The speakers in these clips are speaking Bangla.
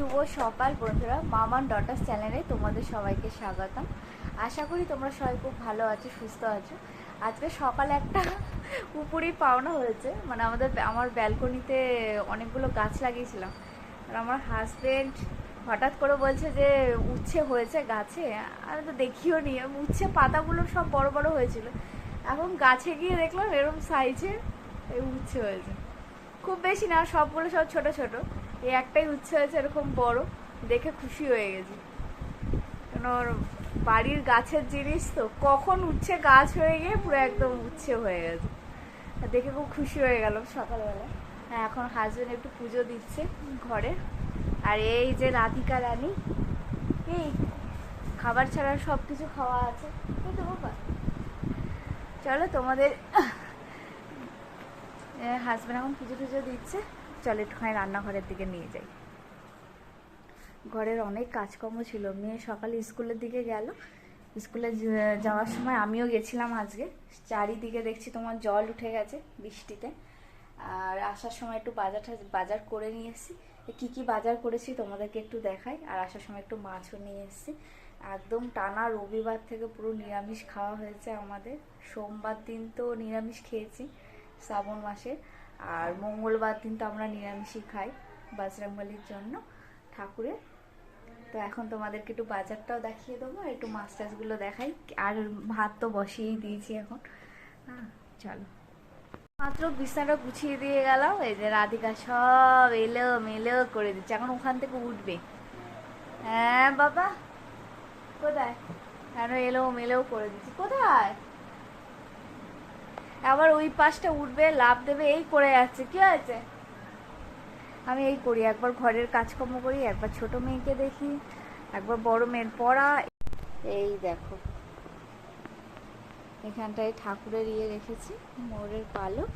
শুভ সকাল বন্ধুরা মামান ডটার্স চ্যানেলে তোমাদের সবাইকে স্বাগতম। আশা করি তোমরা সবাই খুব ভালো আছো, সুস্থ আছো। আজকে সকালে একটা উপরেই পাওনা হয়েছে মানে আমাদের আমার ব্যালকনিতে অনেকগুলো গাছ লাগিয়েছিলাম। আর আমার হাজবেন্ড হঠাৎ করে বলছে যে, উচ্ছে হয়েছে গাছে। আমি তো দেখিও নি উচ্ছে পাতাগুলো সব বড় বড় হয়েছিল। এখন গাছে গিয়ে দেখলাম এরকম সাইজে উচ্ছে হয়েছে। খুব বেশি না, সবগুলো সব ছোট ছোট। এই একটাই উচ্ছে হয়েছে এরকম বড়। দেখে খুশি হয়ে গেছি। কেন ওর বাড়ির গাছের জিনিস তো, কখন উচ্ছে গাছ হয়ে গিয়ে পুরো একদম উচ্ছে হয়ে গেছে। দেখে খুব খুশি হয়ে গেল সকালবেলা। হ্যাঁ এখন হাজবেন্ড একটু পুজো দিচ্ছে ঘরে। আর এই যে রাধিকা রানী, এই খাবার ছাড়া সব কিছু খাওয়া আছে। এই তো চলো তোমাদের হাজব্যান্ড এখন পুজো টুজো দিচ্ছে। চলে একটুখানি রান্নাঘরের দিকে নিয়ে যাই। ঘরের অনেক কাজকর্ম ছিল। মেয়ে সকালে স্কুলের দিকে গেল। স্কুলে যাওয়ার সময় আমিও গেছিলাম আজকে। চারিদিকে দেখছি তোমার জল উঠে গেছে বৃষ্টিতে। আর আসার সময় একটু বাজার বাজার করে নিয়ে এসেছি। কী কী বাজার করেছি তোমাদেরকে একটু দেখাই। আর আসার সময় একটু মাছও নিয়ে এসেছি। একদম টানা রবিবার থেকে পুরো নিরামিষ খাওয়া হয়েছে আমাদের। সোমবার দিন তো নিরামিষ খেয়েছি। শ্রাবণ মাসে। আর মঙ্গলবার দিন তো আমরা নিরামিষই খাই বাজরাঙ্গলির জন্য ঠাকুরের। তো এখন তোমাদেরকে একটু বাজারটাও দেখিয়ে দেবো একটু মাছ টাছগুলো দেখাই। আর ভাত তো বসিয়েই দিয়েছি এখন। হ্যাঁ চলো। মাত্র বিছানাটা গুছিয়ে দিয়ে গেলাম। এই যে রাধিকা সব এলো মেলো করে দিচ্ছে। এখন ওখান থেকে উঠবে। হ্যাঁ বাবা। কোথায়? কেন এলো মেলেও করে দিচ্ছি? কোথায়? আবার ওই পাশটা উঠবে লাভ দেবে, এই করে যাচ্ছে কি হয়েছে? আমি এই করি, একবার ঘরের কাজকর্ম করি, একবার ছোট মেয়েকে দেখি, একবার বড় মেয়ের পড়া, এই দেখো। এখানটায় ঠাকুরের ইয়ে রেখেছি, মোরের পালক,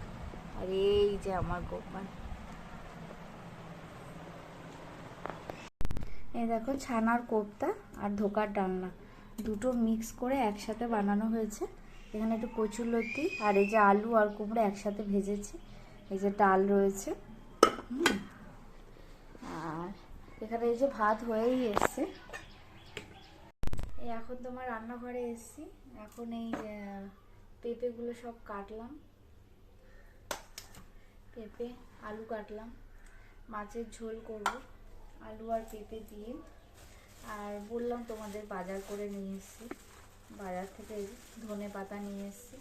আর এই যে আমার গোপাল এই দেখো, ছানার কোপ্তা আর ধোকার ডালনা, দুটো মিক্স করে একসাথে বানানো হয়েছে। এখানে একটু কচুর লতি আর এই যে আলু আর কুমড়ো একসাথে ভেজেছি। এই যে ডাল রয়েছে। আর এখানে এই যে ভাত হয়েই এসছে। এখন তোমার রান্নাঘরে এসছি। এখন এই পেঁপেগুলো সব কাটলাম। পেঁপে, আলু কাটলাম। মাছের ঝোল করব। আলু আর পেঁপে দিয়ে। আর বললাম তোমাদের বাজার করে নিয়ে এসেছি। বাজার থেকে ধনে পাতা নিয়ে এসেছি।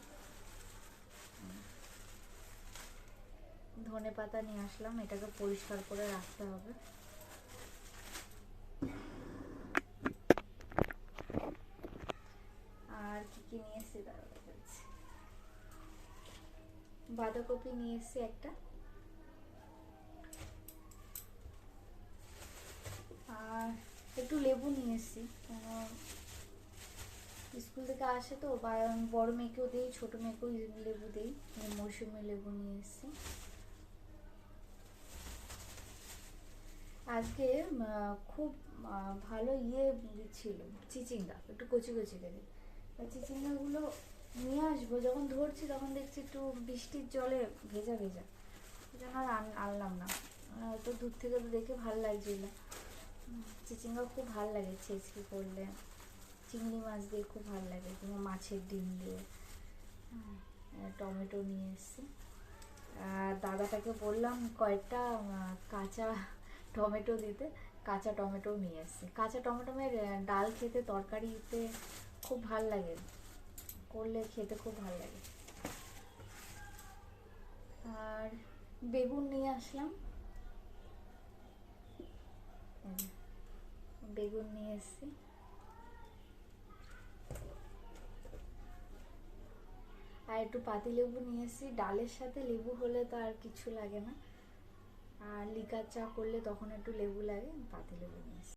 ধনে পাতা নিয়ে আসলাম, এটাকে পরিষ্কার করে রাখতে হবে। আর কি কি নিয়ে এসেছি বাঁধাকপি নিয়ে এসেছি একটা। আর একটু লেবু নিয়ে এসেছি স্কুল থেকে আসে তো বড় মেয়েকেও দিই ছোটো মেয়েকেও লেবু দিই মৌসুমি লেবু নিয়ে এসেছি। আজকে খুব ভালো ইয়ে দিচ্ছিল চিচিঙ্গা একটু কচি কচি করে চিচিঙ্গাগুলো নিয়ে আসব যখন ধরছি তখন দেখছি একটু বৃষ্টির জলে ভেজা ভেজা। জন্য আর আনলাম না। আহ, তো দূর থেকে তো দেখে ভালো লাগছিল। চিচিঙ্গা খুব ভালো লাগে ছেঁচকি করলে। চিংড়ি মাছ দিয়ে খুব ভালো লাগে কিংবা মাছের ডিম দিয়ে। হুম, টমেটো নিয়ে এসেছি। আর দাদাটাকে বললাম কয়েকটা কাঁচা টমেটো দিতে। কাঁচা টমেটো নিয়ে এসেছি। কাঁচা টমেটোমের ডাল খেতে তরকারিতে খুব ভালো লাগে। করলে খেতে খুব ভালো লাগে। আর বেগুন নিয়ে আসলাম। বেগুন নিয়ে এসেছি। একটু পাতি লেবু নিয়ে এসেছি। ডালের সাথে লেবু হলে তো আর কিছু লাগে না। আর লিকার চা করলে তখন একটু লেবু লাগে, পাতি লেবু নিয়ে এসেছি।